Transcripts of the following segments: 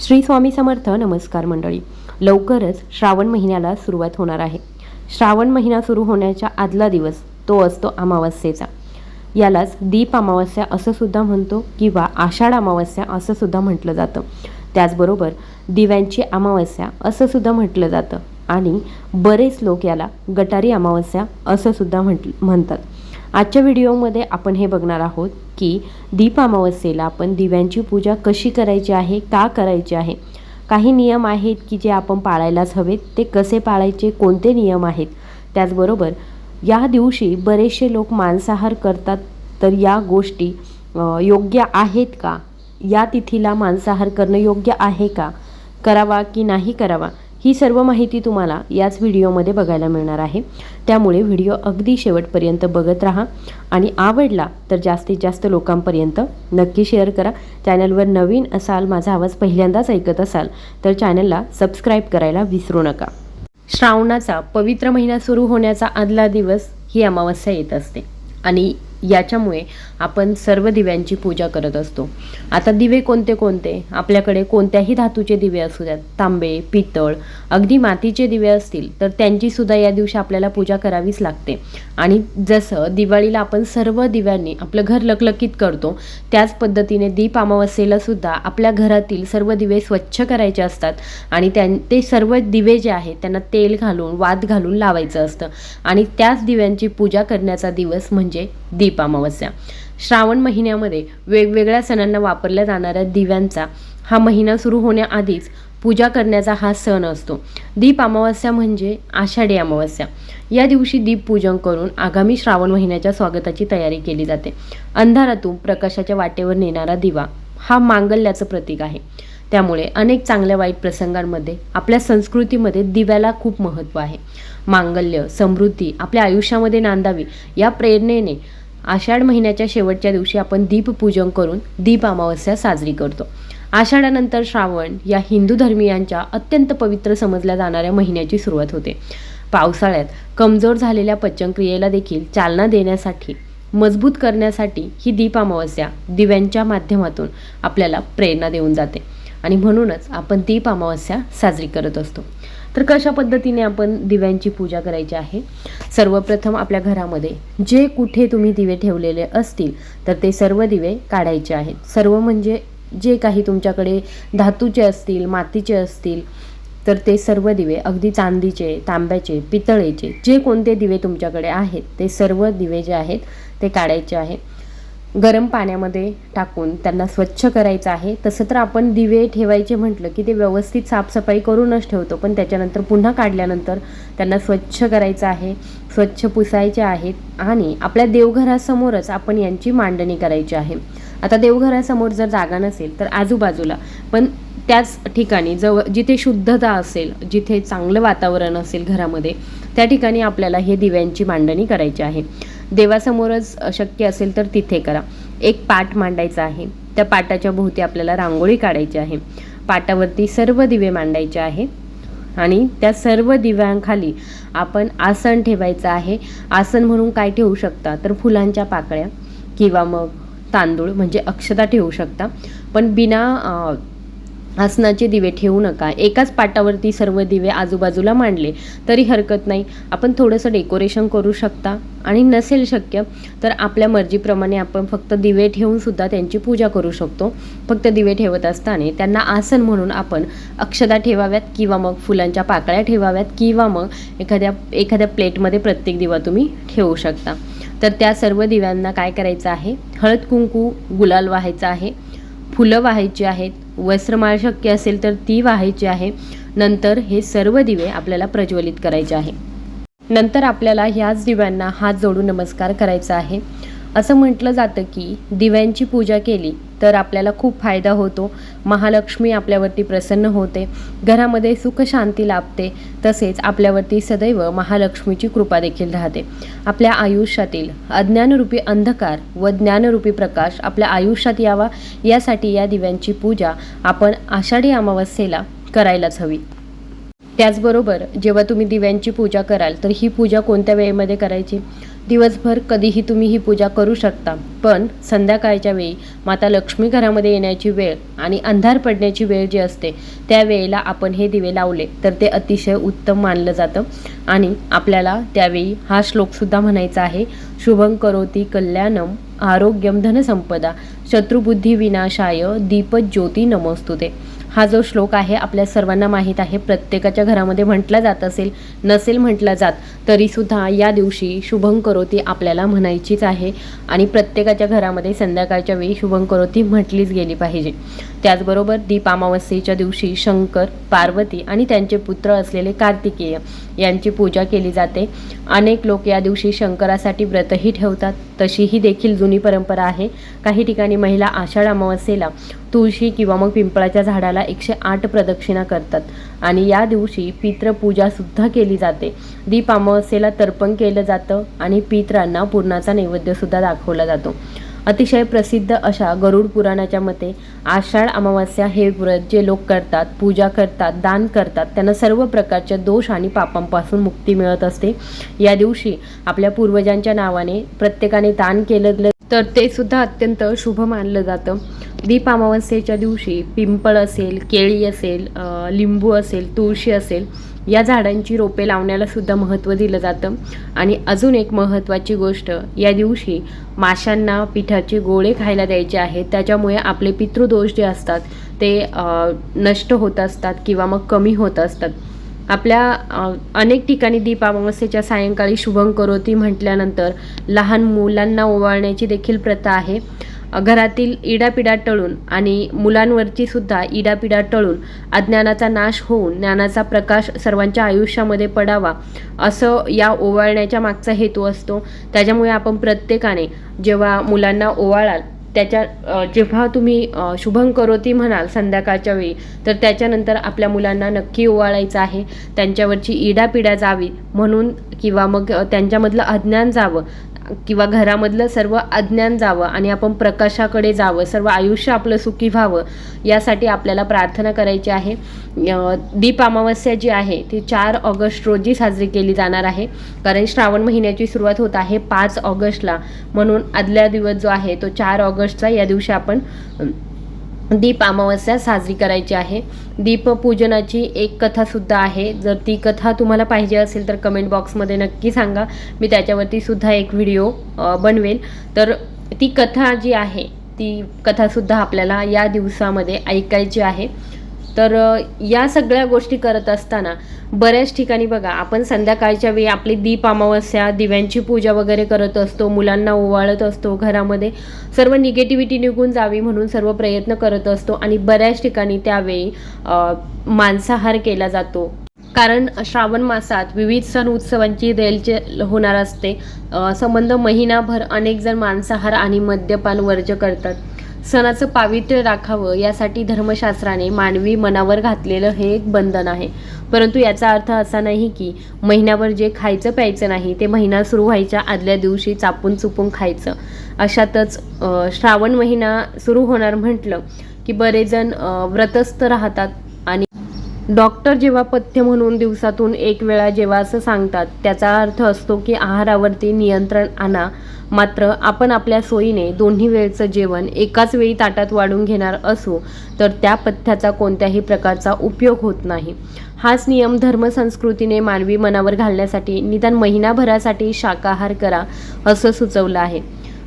श्री स्वामी समर्थ नमस्कार मंडळी. लवकरच श्रावण महिन्याला सुरुवात होणार आहे. श्रावण महिना सुरू होण्याच्या आदला दिवस तो असतो अमावस्येचा. यालाच दीप अमावस्या असं सुद्धा म्हणतो किंवा आषाढ अमावस्या असं सुद्धा म्हटलं जातं. त्याचबरोबर दिव्यांची अमावस्या असं सुद्धा म्हटलं जातं. आणि बरेच लोक याला गटारी अमावस्या असं सुद्धा म्हट म्हणतात. आजच्या व्हिडिओमध्ये आपण हे बघणार आहोत की दीप अमावस्येला आपण दिव्यांची पूजा कशी करायची आहे का करायची आहे? काही नियम आहेत की जे आपण पाळायलाच हवेत ते कसे पाळायचे कोणते नियम आहेत? त्याचबरोबर या दिवशी बरेचसे लोक मांसाहार करतात तर या गोष्टी योग्य आहेत का? या तिथीला मांसाहार करणं योग्य आहे का? करावा की नाही करावा? ही सर्व माहिती तुम्हाला याच व्हिडिओमध्ये बघायला मिळणार आहे. त्यामुळे व्हिडिओ अगदी शेवटपर्यंत बघत राहा आणि आवडला तर जास्तीत जास्त लोकांपर्यंत नक्की शेअर करा. चॅनलवर नवीन असाल माझा आवाज पहिल्यांदाच ऐकत असाल तर चॅनलला सबस्क्राईब करायला विसरू नका. श्रावणाचा पवित्र महिना सुरू होण्याचा आदला दिवस ही अमावस्या येत असते आणि याच्यामुळे आपण सर्व दिव्यांची पूजा करत असतो. आता दिवे कोणते कोणते? आपल्याकडे कोणत्याही धातूचे दिवे असू द्यात. तांबे पितळ अगदी मातीचे दिवे असतील तर त्यांची सुद्धा या दिवशी आपल्याला पूजा करावीच लागते. आणि जसं दिवाळीला आपण सर्व दिव्यांनी आपलं घर लकलकीत करतो त्याच पद्धतीने दीप अमावस्येला सुद्धा आपल्या घरातील सर्व दिवे स्वच्छ करायचे असतात. आणि त्यां ते सर्व दिवे जे आहेत त्यांना तेल घालून वात घालून लावायचं असतं. आणि त्याच दिव्यांची पूजा करण्याचा दिवस म्हणजे दीप अमावस्या श्रावण महिन्यामध्ये वेगवेगळ्या सणांना वापरल्या जाणाऱ्या दिव्यांचा हा महिना सुरू होण्याआधीच पूजा करण्याचा हा सण असतो. दीप अमावस्या म्हणजे आषाढी अमावस्या. या दिवशी दीप पूजन करून आगामी श्रावण महिन्याच्या स्वागताची तयारी केली जाते. अंधारातून प्रकाशाच्या वाटेवर नेणारा दिवा हा मांगल्याचं प्रतीक आहे. त्यामुळे अनेक चांगल्या वाईट प्रसंगांमध्ये आपल्या संस्कृतीमध्ये दिव्याला खूप महत्त्व आहे. मांगल्य समृद्धी आपल्या आयुष्यामध्ये नांदावी या प्रेरणेने आषाढ महिन्याच्या शेवटच्या दिवशी आपण दीपपूजन करून दीप अमावस्या साजरी करतो. आषाढानंतर श्रावण या हिंदू धर्मियांच्या अत्यंत पवित्र समजल्या जाणाऱ्या महिन्याची सुरुवात होते. पावसाळ्यात कमजोर झालेल्या पचनक्रियेला देखील चालना देण्यासाठी मजबूत करण्यासाठी ही दीप अमावस्या दिव्यांच्या माध्यमातून आपल्याला प्रेरणा देऊन जाते. आणि म्हणूनच आपण दीप अमावस्या साजरी करत असतो. तर कशा पद्धतीने आपण दिव्यांची पूजा करायची आहे? सर्वप्रथम आपल्या घरामध्ये जे कुठे तुम्ही दिवे ठेवलेले असतील तर ते सर्व दिवे काढायचे आहेत. सर्व म्हणजे जे काही तुमच्याकडे धातूचे असतील मातीचे असतील तर ते सर्व दिवे अगदी चांदीचे तांब्याचे पितळेचे जे कोणते दिवे तुमच्याकडे आहेत ते सर्व दिवे जे आहेत ते काढायचे आहे गरम पाण्यामध्ये टाकून त्यांना स्वच्छ करायचं आहे. तसं तर आपण दिवे ठेवायचे म्हटलं की ते व्यवस्थित साफसफाई करूनच ठेवतो. पण त्याच्यानंतर पुन्हा काढल्यानंतर त्यांना स्वच्छ करायचं आहे स्वच्छ पुसायचे आहेत आणि आपल्या देवघरासमोरच आपण यांची मांडणी करायची आहे. आता देवघरासमोर जर जागा नसेल तर आजूबाजूला पण त्याच ठिकाणी जवळ जिथे शुद्धता असेल जिथे चांगलं वातावरण असेल घरामध्ये त्या ठिकाणी आपल्याला हे दिव्यांची मांडणी करायची आहे. देवासमोरच शक्य असेल तर तिथे करा. एक पाट मांडायचा आहे. त्या पाटाच्या भोवती आपल्याला रांगोळी काढायची आहे. पाटावरती सर्व दिवे मांडायचे आहे. आणि त्या सर्व दिव्यांखाली आपण आसन ठेवायचं आहे. आसन म्हणून काय ठेवू शकता? तर फुलांच्या पाकळ्या किंवा मग तांदूळ म्हणजे अक्षता ठेवू शकता. पण बिना आसनाचे दिवे ठेवू नका. एकाच पाटावरती सर्व दिवे आजूबाजूला मांडले तरी हरकत नाही. आपण थोडंसं डेकोरेशन करू शकता. आणि नसेल शक्य तर आपल्या मर्जीप्रमाणे आपण फक्त दिवे ठेवून सुद्धा त्यांची पूजा करू शकतो. फक्त दिवे ठेवत असताना त्यांना आसन म्हणून आपण अक्षदा ठेवाव्यात किंवा मग फुलांच्या पाकळ्या ठेवाव्यात किंवा मग एखाद्या एखाद्या प्लेटमध्ये प्रत्येक दिवा तुम्ही ठेवू शकता. तर त्या सर्व दिव्यांना काय करायचं आहे? हळद कुंकू गुलाल व्हायचा आहे. फुलं वाहायची आहेत. वस्त्रमाळ शक्य असेल तर ती वाहायची आहे. नंतर हे सर्व दिवे आपल्याला प्रज्वलित करायचे आहे. नंतर आपल्याला ह्याच दिव्यांना हात जोडून नमस्कार करायचा आहे. असं म्हटलं जातं की दिव्यांची पूजा केली तर आपल्याला खूप फायदा होतो. महालक्ष्मी आपल्यावरती प्रसन्न होते. घरामध्ये सुख शांती लाभते. तसेच आपल्यावरती सदैव महालक्ष्मीची कृपा देखील राहते. आपल्या आयुष्यातील अज्ञानरूपी अंधकार व ज्ञानरूपी प्रकाश आपल्या आयुष्यात यावा. यासाठी या दिव्यांची पूजा आपण आषाढी अमावस्येला करायलाच हवी. त्याचबरोबर जेव्हा तुम्ही दिव्यांची पूजा कराल तर ही पूजा कोणत्या वेळेमध्ये करायची? दिवसभर कधीही तुम्ही ही पूजा करू शकता. पण संध्याकाळच्या वेळी माता लक्ष्मी घरामध्ये येण्याची वेळ आणि अंधार पडण्याची वेळ जी असते त्या वेळेला आपण हे दिवे लावले तर ते अतिशय उत्तम मानलं जातं. आणि आपल्याला त्यावेळी हा श्लोकसुद्धा म्हणायचा आहे शुभं करोती कल्याणम आरोग्यम धनसंपदा शत्रुबुद्धी विनाशाय दीपज्योती नमोस्तुते. हा जो श्लोक आहे आपल्या सर्वांना माहीत आहे. प्रत्येकाच्या घरामध्ये म्हटला जात असेल नसेल म्हटला जात तरीसुद्धा या दिवशी शुभं करोती आपल्याला म्हणायचीच आहे. आणि प्रत्येकाच्या घरामध्ये संध्याकाळच्या वेळी शुभं करोती म्हटलीच गेली पाहिजे. त्याचबरोबर दीप अमावस्येच्या दिवशी शंकर पार्वती आणि त्यांचे पुत्र असलेले कार्तिकेय यांची पूजा केली जाते. अनेक लोक या दिवशी शंकरासाठी व्रतही ठेवतात. तशीही देखील जुनी परंपरा आहे. काही ठिकाणी महिला आषाढ अमावस्येला तुळशी किंवा मग पिंपळाच्या झाडाला एकशे आठ प्रदक्षिणा करतात आणि या दिवशी पितृपूजासुद्धा केली जाते. दीप अमावस्येला तर्पण केलं जातं आणि पित्रांना पूर्णाचा नैवेद्यसुद्धा दाखवला जातो. अतिशय प्रसिद्ध अशा गरुड पुराणाच्या मते आषाढ अमावस्या हे व्रत जे लोक करतात पूजा करतात दान करतात त्यांना सर्व प्रकारच्या दोष आणि पापांपासून मुक्ती मिळत असते. या दिवशी आपल्या पूर्वजांच्या नावाने प्रत्येकाने दान केलं गेलं तर ते सुद्धा अत्यंत शुभ मानलं जातं. दीप अमावस्येच्या दिवशी पिंपळ असेल केळी असेल लिंबू असेल तुळशी असेल या झाडांची रोपे लावण्याला सुद्धा महत्त्व दिलं जातं. आणि अजून एक महत्त्वाची गोष्ट या दिवशी माशांना पिठाचे गोळे खायला द्यायचे आहेत. त्याच्यामुळे आपले पितृदोष जे असतात ते नष्ट होत असतात किंवा मग कमी होत असतात. आपल्या अनेक ठिकाणी दीप अमावस्येच्या सायंकाळी शुभं करोती म्हटल्यानंतर लहान मुलांना ओवाळण्याची देखील प्रथा आहे. घरातील इडापिडा टळून आणि मुलांवरची सुद्धा इडापिडा टळून अज्ञानाचा नाश होऊन ज्ञानाचा प्रकाश सर्वांच्या आयुष्यामध्ये पडावा असं या ओवाळण्याच्या मागचा हेतू असतो. त्याच्यामुळे आपण प्रत्येकाने जेव्हा मुलांना ओवाळाल त्याच्या जेव्हा तुम्ही शुभं करोती म्हणाल संध्याकाळच्या वेळी तर त्याच्यानंतर आपल्या मुलांना नक्की ओवाळायचं आहे. त्यांच्यावरची इडापिडा जावी म्हणून किंवा मग त्यांच्यामधलं अज्ञान जावं किंवा घरामधलं सर्व अज्ञान जावं आणि आपण प्रकाशाकडे जावं सर्व आयुष्य आपलं सुखी व्हावं यासाठी आपल्याला प्रार्थना करायची आहे. दीप अमावस्या जी आहे ती चार ऑगस्ट रोजी साजरी केली जाणार आहे. कारण श्रावण महिन्याची सुरुवात होत आहे पाच ऑगस्टला. म्हणून आदल्या दिवस जो आहे तो चार ऑगस्टचा या दिवशी आपण दीप अमावस्या साजरी करायची आहे. दीपपूजनाची एक कथासुद्धा आहे. जर ती कथा तुम्हाला पाहिजे असेल तर कमेंट बॉक्समध्ये नक्की सांगा. मी त्याच्यावरती सुद्धा एक व्हिडिओ बनवेल. तर ती कथा जी आहे ती कथासुद्धा आपल्याला या दिवसामध्ये ऐकायची आहे. तर या सगळ्या गोष्टी करत असताना बऱ्याच ठिकाणी बघा आपण संध्याकाळच्या वेळी आपली दीप अमावस्या दिव्यांची पूजा वगैरे करत असतो मुलांना ओवाळत असतो घरामध्ये सर्व निगेटिव्हिटी निघून जावी म्हणून सर्व प्रयत्न करत असतो आणि बऱ्याच ठिकाणी त्यावेळी मांसाहार केला जातो. कारण श्रावण मासात विविध सण उत्सवांची रेलचे होणार असते. संबंध महिनाभर अनेक जण मांसाहार आणि मद्यपान वर्ज करतात. सणाचं पावित्र्य राखावं यासाठी धर्मशास्त्राने मानवी मनावर घातलेलं हे एक बंधन आहे. परंतु याचा अर्थ असा नाही की महिन्यावर जे खायचं प्यायचं नाही ते महिना सुरू व्हायच्या आदल्या दिवशी चापून चुपून खायचं. अशातच श्रावण महिना सुरू होणार म्हटलं की बरेच जण व्रतस्थ राहतात आणि डॉक्टर जेव्हा पथ्य म्हणून दिवसातून एक वेळा जेव्हा असं सांगतात त्याचा अर्थ असतो की आहारावरती नियंत्रण आणा मात्र आपण आपल्या सोयीने दोन्ही वेळचं जेवण एकाच वेळी ताटात वाढून घेणार असू तर त्या पथ्याचा कोणत्याही प्रकारचा उपयोग होत नाही. हाच नियम धर्मसंस्कृतीने मानवी मनावर घालण्यासाठी निदान महिनाभरासाठी शाकाहार करा असं सुचवलं आहे.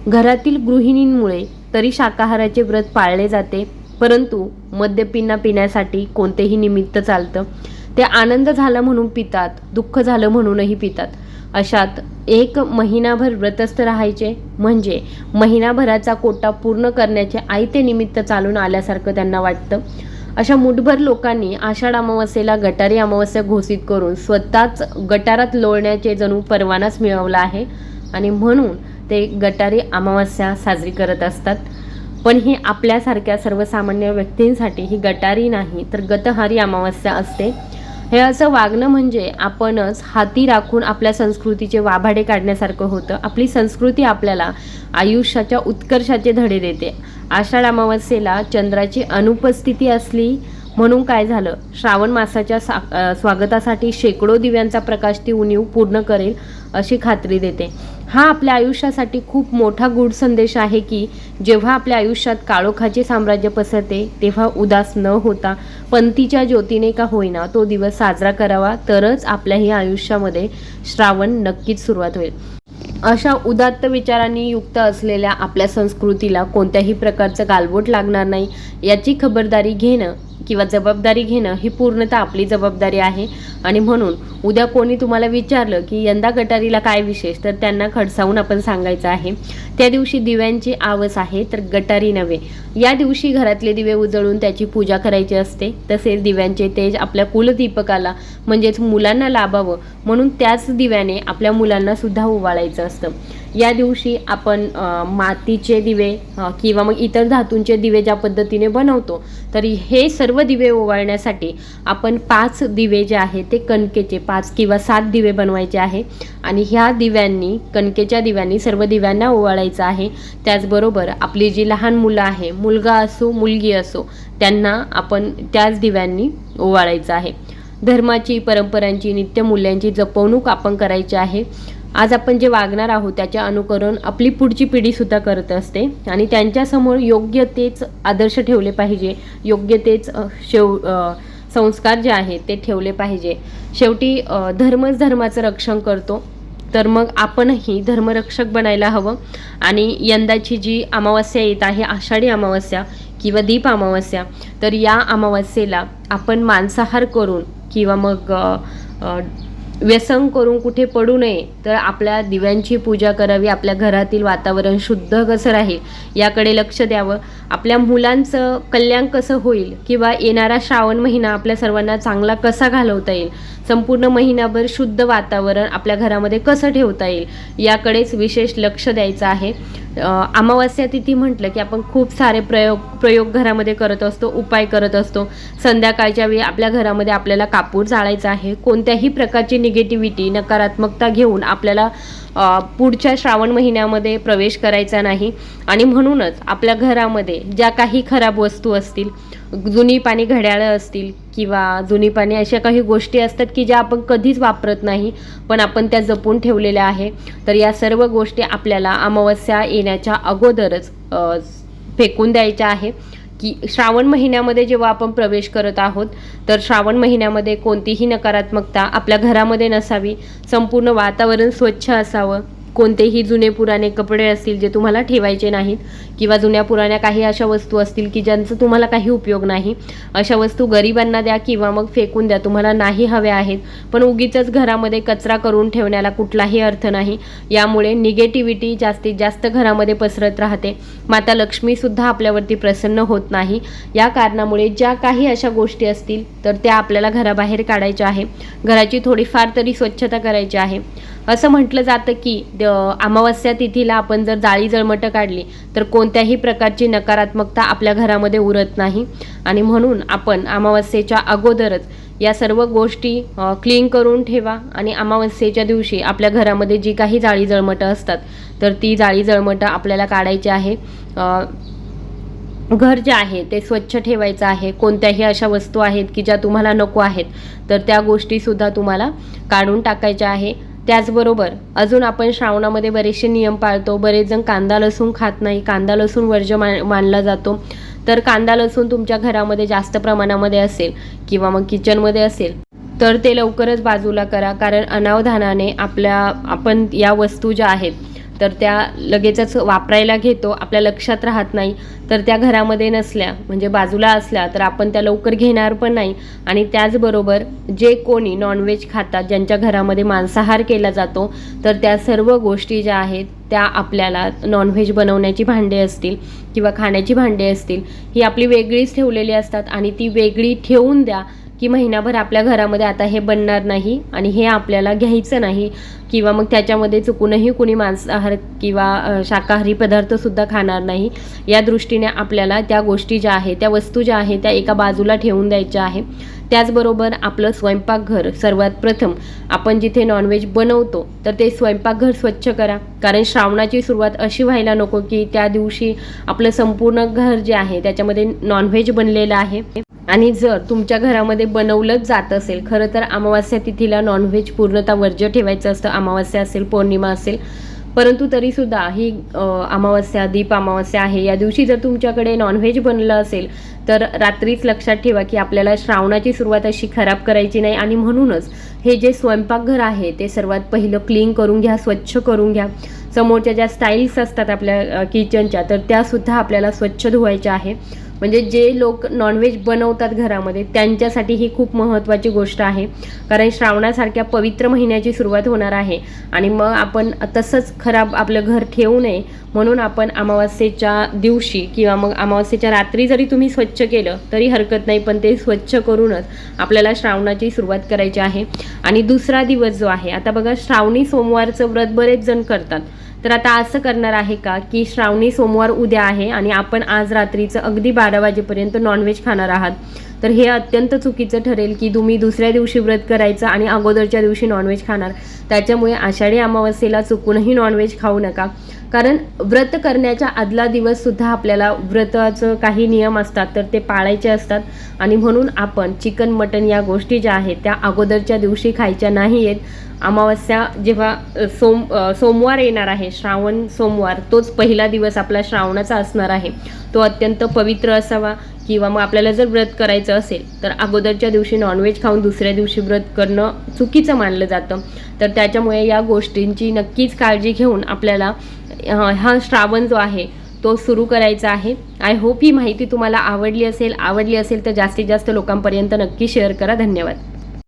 घरातील गृहिणींमुळे तरी शाकाहाराचे व्रत पाळले जाते परंतु मद्यपिना पिण्यासाठी कोणतेही निमित्त चालतं. ते आनंद झाला म्हणून पितात दुःख झालं म्हणूनही पितात. अशात एक महिनाभर व्रतस्थ राहायचे म्हणजे महिनाभराचा कोटा पूर्ण करण्याचे आयते निमित्त चालून आल्यासारखं त्यांना वाटतं. अशा मुठभर लोकांनी आषाढ अमावस्येला गटारी अमावस्या घोषित करून स्वतःच गटारात लोळण्याचे जणू परवानाच मिळवला आहे आणि म्हणून ते गटारी अमावस्या साजरी करत असतात. पण ही आपल्यासारख्या सर्वसामान्य व्यक्तींसाठी ही गटारी नाही तर गतहारी अमावस्या असते. हे असं वागणं म्हणजे आपणच हाती राखून आपल्या संस्कृतीचे वाभाडे काढण्यासारखं होतं. आपली संस्कृती आपल्याला आयुष्याच्या उत्कर्षाचे धडे देते. आषाढ अमावस्येला चंद्राची अनुपस्थिती असली म्हणून काय झालं? श्रावण मासाच्या सा स्वागतासाठी शेकडो दिव्यांचा प्रकाश ती उणीव पूर्ण करेल अशी खात्री देते. हा आपल्या आयुष्यासाठी खूप मोठा गूढ संदेश आहे की जेव्हा आपल्या आयुष्यात काळोखाचे साम्राज्य पसरते तेव्हा उदास न होता पंथीच्या ज्योतीने का होईना तो दिवस साजरा करावा तरच आपल्याही आयुष्यामध्ये श्रावण नक्कीच सुरुवात होईल. अशा उदात्त विचारांनी युक्त असलेल्या आपल्या संस्कृतीला कोणत्याही प्रकारचं गालबोट लागणार नाही याची खबरदारी घेणं किंवा जबाबदारी घेणं ही पूर्णतः आपली जबाबदारी आहे. आणि म्हणून उद्या कोणी तुम्हाला विचारलं की यंदा गटारीला काय विशेष तर त्यांना खडसावून आपण सांगायचं आहे. त्या दिवशी दिव्यांची आवस आहे तर गटारी नव्हे. या दिवशी घरातले दिवे उजळून त्याची पूजा करायची असते. तसेच दिव्यांचे तेज आपल्या कुलदीपकाला म्हणजेच मुलांना लाभावं म्हणून त्याच दिव्याने आपल्या मुलांना सुद्धा ओवाळायचं असतं. या दिवशी आपण मातीचे दिवे किंवा मग इतर धातूंचे दिवे ज्या पद्धतीने बनवतो तरी हे सर्व दिवे ओवाळण्यासाठी आपण पाच दिवे जे आहे ते कणकेचे पाच किंवा सात दिवे बनवायचे आहे. आणि ह्या दिव्यांनी कणकेच्या दिव्यांनी सर्व दिव्यांना ओवाळायचं आहे. त्याचबरोबर आपली जी लहान मुलं आहे मुलगा असो मुलगी असो त्यांना आपण त्याच दिव्यांनी ओवाळायचं आहे. धर्माची परंपरांची नित्य मूल्यांची जपवणूक आपण करायची आहे. आज आपण जे वागणार आहोत त्याचे अनुकरण आपली पुढची पिढीसुद्धा करत असते. आणि त्यांच्यासमोर योग्य तेच आदर्श ठेवले पाहिजे. योग्य तेच शेव संस्कार जे आहेत ते ठेवले पाहिजे. शेवटी धर्मच धर्माचं रक्षण करतो. तर मग आपणही धर्मरक्षक बनायला हवं. आणि यंदाची जी अमावस्या येत आहे आषाढी अमावस्या किंवा दीप अमावस्या तर या अमावस्येला आपण मांसाहार करून किंवा मग व्यसन करून कुठे पडू नये तर आपल्या दिव्यांची पूजा करावी आपल्या घरातील वातावरण शुद्ध कसं राहील याकडे लक्ष द्यावं. आपल्या मुलांचं कल्याण कसं होईल किंवा येणारा श्रावण महिना आपल्या सर्वांना चांगला कसा घालवता येईल संपूर्ण महिनाभर शुद्ध वातावरण आपल्या घरामध्ये कसं ठेवता येईल याकडेच विशेष लक्ष द्यायचं आहे. अमावस्या तिथी म्हटलं की आपण खूप सारे प्रयोग प्रयोग घरामध्ये करत असतो उपाय करत असतो. संध्याकाळच्या वेळी आपल्या घरामध्ये आपल्याला कापूर जाळायचा आहे. कोणत्याही प्रकारची निगेटिव्हिटी नकारात्मकता घेऊन आपल्याला पुढच्या श्रावण महिन्यामध्ये प्रवेश करायचा नाही. आणि म्हणूनच आपल्या घरामध्ये ज्या काही खराब वस्तू असतील जुनी पाणी घड्याळं असतील किंवा जुनी पाणी अशा काही गोष्टी असतात की ज्या आपण कधीच वापरत नाही पण आपण त्या जपून ठेवलेल्या आहे तर या सर्व गोष्टी आपल्याला अमावस्या येण्याच्या अगोदरच फेकून द्यायच्या आहे. की श्रावण महिन्यामध्ये जेव्हा आपण प्रवेश करत आहोत तर श्रावण महिन्यामध्ये कोणतीही नकारात्मकता आपल्या घरामध्ये नसावी. संपूर्ण वातावरण स्वच्छ असावं. कोणतेही जुने पुराणे कपडे असतील जे तुम्हाला ठेवायचे नाहीत किंवा जुन्या पुराण्या काही अशा वस्तू असतील की ज्यांचा तुम्हाला काही उपयोग नाही अशा वस्तू गरिबांना द्या किंवा मग फेकून द्या. तुम्हाला नाही हव्या आहेत पण उगीच घरामध्ये कचरा करून ठेवण्याला कुठलाही अर्थ नाही. यामुळे निगेटिव्हिटी जास्तीत जास्त घरामध्ये पसरत राहते. माता लक्ष्मीसुद्धा आपल्यावरती प्रसन्न होत नाही. या कारणामुळे ज्या काही अशा गोष्टी असतील तर त्या आपल्याला घराबाहेर काढायच्या आहे. घराची थोडीफार तरी स्वच्छता करायची आहे. असं म्हटलं जातं की द- अमावस्या तिथीला आपण जर जाळी जळमटं काढली तर कोणत्याही प्रकारची नकारात्मकता आपल्या घरामध्ये उरत नाही. आणि म्हणून आपण अमावस्येच्या अगोदरच या सर्व गोष्टी क्लीन करून ठेवा. आणि अमावस्येच्या दिवशी आपल्या घरामध्ये जी काही जाळी जळमटं असतात तर ती जाळी जळमटं आपल्याला काढायची आहे. घर जे आहे ते स्वच्छ ठेवायचं आहे. कोणत्याही अशा वस्तू आहेत की ज्या तुम्हाला नको आहेत तर त्या गोष्टीसुद्धा तुम्हाला काढून टाकायच्या आहे. त्याचबरोबर अजून आपण श्रावणामध्ये बरेचसे नियम पाळतो. बरेच जण कांदा लसूण खात नाही. कांदा लसूण वर्ज्य मान मानला जातो. तर कांदा लसूण तुमच्या घरामध्ये जास्त प्रमाणामध्ये असेल किंवा मग किचनमध्ये असेल तर ते लवकरच बाजूला करा. कारण अनावधानाने आपल्या आपण या वस्तू ज्या आहेत तर त्या लगेचच वापरायला घेतो आपल्या लक्षात राहत नाही. तर त्या घरामध्ये नसल्या म्हणजे बाजूला असल्या तर आपण त्या लवकर घेणार पण नाही. आणि त्याचबरोबर जे कोणी नॉनव्हेज खातात ज्यांच्या घरामध्ये मांसाहार केला जातो तर त्या सर्व गोष्टी ज्या आहेत त्या आपल्याला नॉनव्हेज बनवण्याची भांडे असतील किंवा खाण्याची भांडे असतील ही आपली वेगळीच ठेवलेली असतात आणि ती वेगळी ठेवून द्या. की महिनाभर आपल्या घरामध्ये आता हे बनणार नाही आणि हे आपल्याला घ्यायचं नाही किंवा मग त्याच्यामध्ये चुकूनही कुणी मांसाहार किंवा शाकाहारी पदार्थसुद्धा खाणार नाही. या दृष्टीने आपल्याला त्या गोष्टी ज्या आहेत त्या वस्तू ज्या आहेत त्या एका बाजूला ठेवून द्यायच्या आहे त्याचबरोबर आपलं स्वयंपाकघर सर्वात प्रथम आपण जिथे नॉनव्हेज बनवतो तर ते स्वयंपाकघर स्वच्छ करा. कारण श्रावणाची सुरुवात अशी व्हायला नको की त्या दिवशी आपलं संपूर्ण घर जे आहे त्याच्यामध्ये नॉनव्हेज बनलेलं आहे. आणि जर तुमच्या घरामध्ये बनवलंच जात असेल खरं तर अमावास्या तिथीला नॉनव्हेज पूर्णतः वर्ज्य ठेवायचं असतं. अमावस्या असेल पौर्णिमा असेल. परंतु तरीसुद्धा ही अमावस्या दीप अमावस्या आहे. या दिवशी जर तुमच्याकडे नॉनव्हेज बनलं असेल तर रात्रीच लक्षात ठेवा की आपल्याला श्रावणाची सुरुवात अशी खराब करायची नाही. आणि म्हणूनच हे जे स्वयंपाकघर आहे ते सर्वात पहिलं क्लीन करून घ्या स्वच्छ करून घ्या. समोरच्या ज्या स्टाईल्स असतात आपल्या किचनच्या तर त्यासुद्धा आपल्याला स्वच्छ धुवायच्या आहे. म्हणजे जे लोक नॉनव्हेज बनवतात घरामध्ये त्यांच्यासाठी ही खूप महत्त्वाची गोष्ट आहे. कारण श्रावणासारख्या पवित्र महिन्याची सुरुवात होणार आहे. आणि मग आपण तसंच खराब आपलं घर ठेवू नये. म्हणून आपण अमावास्येच्या दिवशी किंवा मग अमावास्येच्या रात्री जरी तुम्ही स्वच्छ केलं तरी हरकत नाही. पण ते स्वच्छ करूनच आपल्याला श्रावणाची सुरुवात करायची आहे. आणि दुसरा दिवस जो आहे आता बघा श्रावणी सोमवारचं व्रत बरेच जण करतात. तर आता असं करणार आहे का की श्रावणी सोमवार उद्या आहे आणि आपण आज रात्रीचं अगदी बारा वाजेपर्यंत नॉनव्हेज खाणार आहात. तर हे अत्यंत चुकीचं ठरेल की तुम्ही दुसऱ्या दिवशी व्रत करायचं आणि अगोदरच्या दिवशी नॉनव्हेज खाणार. त्याच्यामुळे आषाढी अमावस्येला चुकूनही नॉनव्हेज खाऊ नका. कारण व्रत करण्याच्या आदला दिवससुद्धा आपल्याला व्रताचं काही नियम असतात तर ते पाळायचे असतात. आणि म्हणून आपण चिकन मटन या गोष्टी ज्या आहेत त्या अगोदरच्या दिवशी खायच्या नाही आहेत अमावस्या जेव्हा सोम सोमवार येणार आहे श्रावण सोमवार तोच पहिला दिवस आपला श्रावणाचा असणार आहे. तो अत्यंत पवित्र असावा किंवा मग आपल्याला जर व्रत करायचं असेल तर अगोदरच्या दिवशी नॉनव्हेज खाऊन दुसऱ्या दिवशी व्रत करणं चुकीचं मानलं जातं. तर त्याच्यामुळे या गोष्टींची नक्कीच काळजी घेऊन आपल्याला हा श्रावण जो आहे तो सुरू करायचा आहे. आय होप ही माहिती तुम्हाला आवडली असेल आवडली असेल तर जास्तीत जास्त लोकांपर्यंत नक्की शेअर करा. धन्यवाद.